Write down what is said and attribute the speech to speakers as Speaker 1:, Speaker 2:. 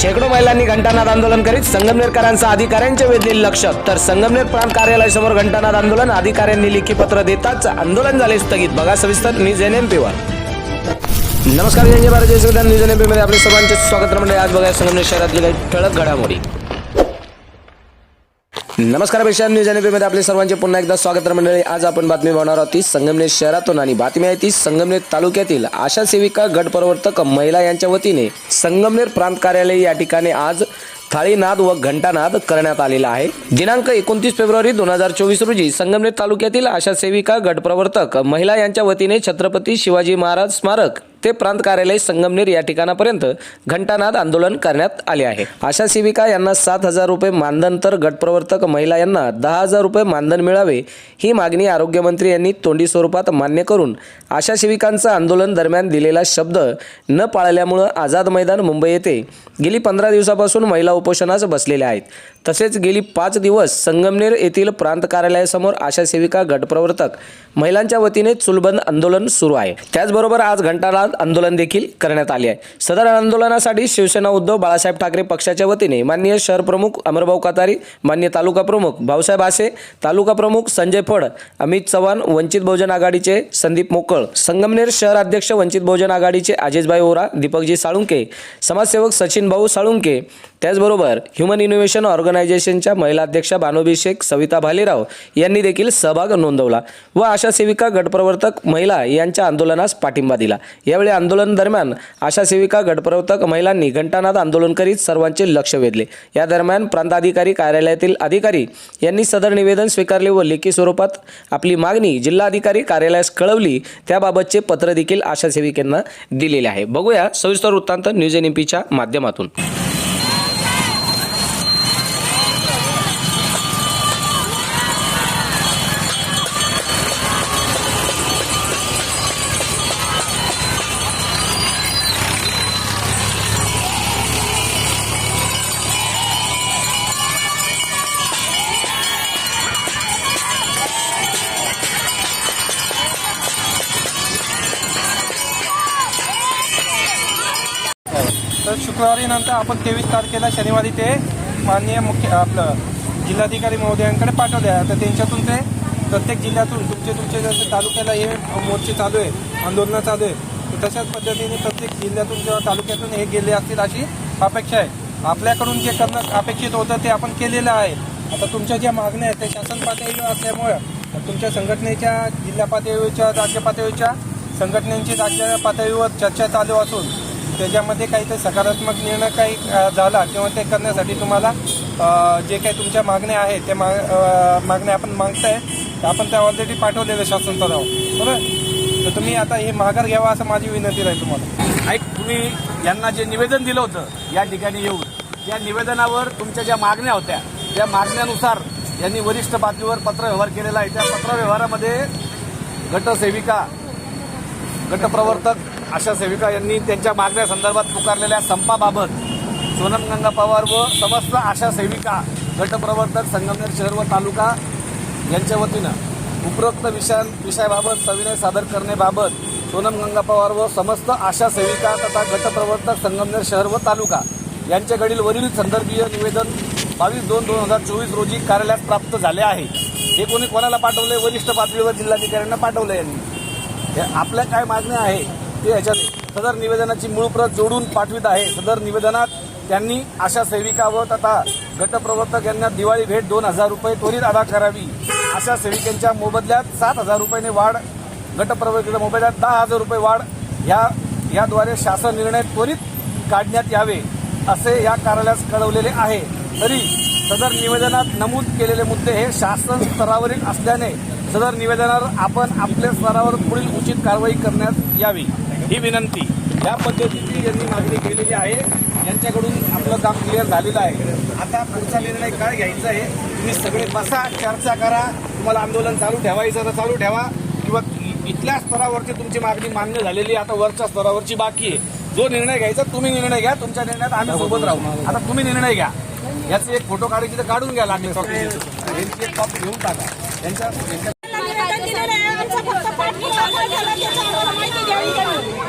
Speaker 1: शेकडो महिलांनी घंटानाद आंदोलन करीत संगमनेरकरांचा अधिकाऱ्यांच्या वेधले लक्ष. तर संगमनेर प्रांत कार्यालयासमोर घंटानाद आंदोलन. अधिकाऱ्यांनी लेखी पत्र देताच आंदोलन झाले स्थगित. बघा सविस्तर न्यूज एन एम पीवर नमस्कार न्यूज एन एममध्ये आपले सर्वांचे स्वागत. मंडळी आज बघा संगमनेर शहरातील काही ठळक घडामोडी. नमस्कार पेशा न्यूज एनमध्ये आपले सर्वांचे पुन्हा एकदा स्वागत. मंडळी आज आपण बातमी बनवणार आहोत. ती संगमनेर शहरातून आणि बातमी आहे ती संगमनेर तालुक्यातील आशा सेविका गट प्रवर्तक महिला यांच्या वतीने संगमनेर प्रांत कार्यालय या ठिकाणी आज थाळीनाद व घंटानाद करण्यात आलेला आहे. दिनांक एकोणतीस फेब्रुवारी दोन हजार चोवीस रोजी संगमनेर तालुक्यातील आशा सेविका गटप्रवर्तक महिला यांच्या वतीने छत्रपती शिवाजी महाराज स्मारक ते प्रांत कार्यालय संगमनेर या ठिकाणापर्यंत घंटानाद आंदोलन करण्यात आले आहे. आशा सेविका यांना सात हजार रुपये मानधन तर गटप्रवर्तक महिला यांना दहा हजार रुपये मानधन मिळावे ही मागणी आरोग्यमंत्री यांनी तोंडी स्वरूपात मान्य करून आशा सेविकांचं आंदोलन दरम्यान दिलेला शब्द न पाळल्यामुळं आझाद मैदान मुंबई येथे गेली पंधरा दिवसापासून महिला उपोषणास बसलेल्या आहेत. तसेच गेली पाच दिवस संगमनेर येथील प्रांत कार्यालयासमोर आशा सेविका गटप्रवर्तक महिलांच्या वतीने चुलबंद आंदोलन सुरू आहे. त्याचबरोबर आज विरोधात आंदोलन देखील करण्यात आले आहे. सदर आंदोलनासाठी शिवसेना उद्धव बाळासाहेब ठाकरे पक्षाच्या वतीने माननीय शहर प्रमुख अमरभाऊ कातारी मान्य तालुका प्रमुख भाऊसाहेब आसे तालुका प्रमुख संजय फड अमित चव्हाण वंचित बहुजन आघाडीचे संदीप मोकळ संगमनेर शहर अध्यक्ष वंचित बहुजन आघाडीचे आजेशभाई ओरा दीपकजी साळुंके समाजसेवक सचिन भाऊ साळुंके त्याचबरोबर ह्युमन इनोव्हेशन ऑर्गनायझेशनच्या महिला अध्यक्षा भानुबी शेख सविता भालेराव यांनी देखील सहभाग नोंदवला व आशा सेविका गटप्रवर्तक महिला यांच्या आंदोलनास पाठिंबा दिला. यावेळी आंदोलन दरम्यान आशा सेविका गटप्रवर्तक महिलांनी घंटानाद आंदोलन करीत सर्वांचे लक्ष वेधले. या दरम्यान प्रांताधिकारी कार्यालयातील अधिकारी यांनी सदर निवेदन स्वीकारले व लेखी स्वरूपात आपली मागणी जिल्हाधिकारी कार्यालयास कळवली. त्याबाबतचे पत्र देखील आशा सेविकांना दिलेले आहे. बघूया सविस्तर वृत्तांत न्यूज एन च्या माध्यमातून.
Speaker 2: तर आपण तेवीस तारखेला शनिवारी ते माननीय मुख्य आपलं जिल्हाधिकारी महोदयांकडे पाठवले आहे तर त्यांच्यातून ते प्रत्येक जिल्ह्यातून तुमचे तुमचे जसे तालुक्याला हे मोर्चे चालू आहे आंदोलनं चालू आहे तशाच पद्धतीने प्रत्येक जिल्ह्यातून किंवा तालुक्यातून हे गेले असतील अशी अपेक्षा आहे. आपल्याकडून जे करणं अपेक्षित होतं ते आपण केलेलं आहे. आता तुमच्या ज्या मागण्या आहेत त्या शासन पातळीवर असल्यामुळं तुमच्या संघटनेच्या जिल्हा पातळीवरच्या राज्य पातळीवरच्या संघटनेची राज्य पातळीवर चर्चा चालू असून त्याच्यामध्ये काहीतरी सकारात्मक निर्णय काही झाला किंवा ते करण्यासाठी तुम्हाला जे काही तुमच्या मागण्या आहेत त्या माग मागण्या आपण मागताय तर आपण त्या ऑलरेडी पाठवलेलं शासन स्तरावर बरोबर? तर तुम्ही आता हे माघार घ्यावा असं माझी विनंती राहील तुम्हाला.
Speaker 3: ऐक तुम्ही यांना जे निवेदन दिलं होतं या ठिकाणी येऊन या निवेदनावर तुमच्या ज्या मागण्या होत्या त्या मागण्यानुसार यांनी वरिष्ठ पातळीवर पत्रव्यवहार केलेला आहे. त्या पत्रव्यवहारामध्ये गटसेविका गटप्रवर्तक आशा सेविका यांनी त्यांच्या मागण्या संदर्भात पुकारलेल्या संपाबाबत सोनम गंगा पवार व समस्त आशा सेविका गटप्रवर्तक संगमनेर शहर व तालुका यांच्या वतीनं उपरोक्त विषया विषयाबाबत सविनय सादर करण्याबाबत सोनम गंगा पवार व समस्त आशा सेविका तथा गटप्रवर्तक संगमनेर शहर व तालुका यांच्याकडील वरील संदर्भीय निवेदन बावीस दोन दोन हजार चोवीस रोजी कार्यालयात प्राप्त झाले आहे. हे कोणी कोणाला पाठवले वरिष्ठ पातळीवर जिल्हाधिकाऱ्यांना पाठवले यांनी. आपल्या काय मागण्या आहे ते याच्यात सदर निवेदनाची मूळ प्रत जोडून पाठवित आहे. सदर निवेदनात त्यांनी आशा सेविका व तथा गटप्रवर्तक यांना दिवाळी भेट दोन हजार रुपये त्वरित अदा करावी. आशा सेविकांच्या मोबदल्यात सात हजार रुपयाने वाढ गटप्रवर्तकाच्या मोबदल्यात दहा हजार रुपये वाढ या याद्वारे शासन निर्णय त्वरित काढण्यात यावे असे या कार्यालयास कळवलेले आहे. तरी सदर निवेदनात नमूद केलेले मुद्दे हे शासन स्तरावरील असल्याने सदर निवेदनावर आपण आपल्या स्तरावर पुढील उचित कारवाई करण्यात यावी ही विनंती. या पद्धतीची यांनी मागणी केलेली आहे. यांच्याकडून आपलं काम क्लिअर झालेलं आहे. आता पुढचा निर्णय काय घ्यायचा आहे तुम्ही सगळे बसा चर्चा करा. तुम्हाला आंदोलन चालू ठेवायचं तर चालू ठेवा. किंवा इथल्या स्तरावरची तुमची मागणी मान्य झालेली आता वरच्या स्तरावरची बाकी आहे. जो निर्णय घ्यायचा तुम्ही निर्णय घ्या. तुमच्या निर्णयात आम्ही सोबत राहू. आता तुम्ही निर्णय घ्या. याचे एक फोटो काढायची तर काढून घ्या लागले. कॉपी घेऊन टाका. यांच्या
Speaker 4: পাঠিয়ে আমার খেলাকে চার মাইকে গ্যারিং করুন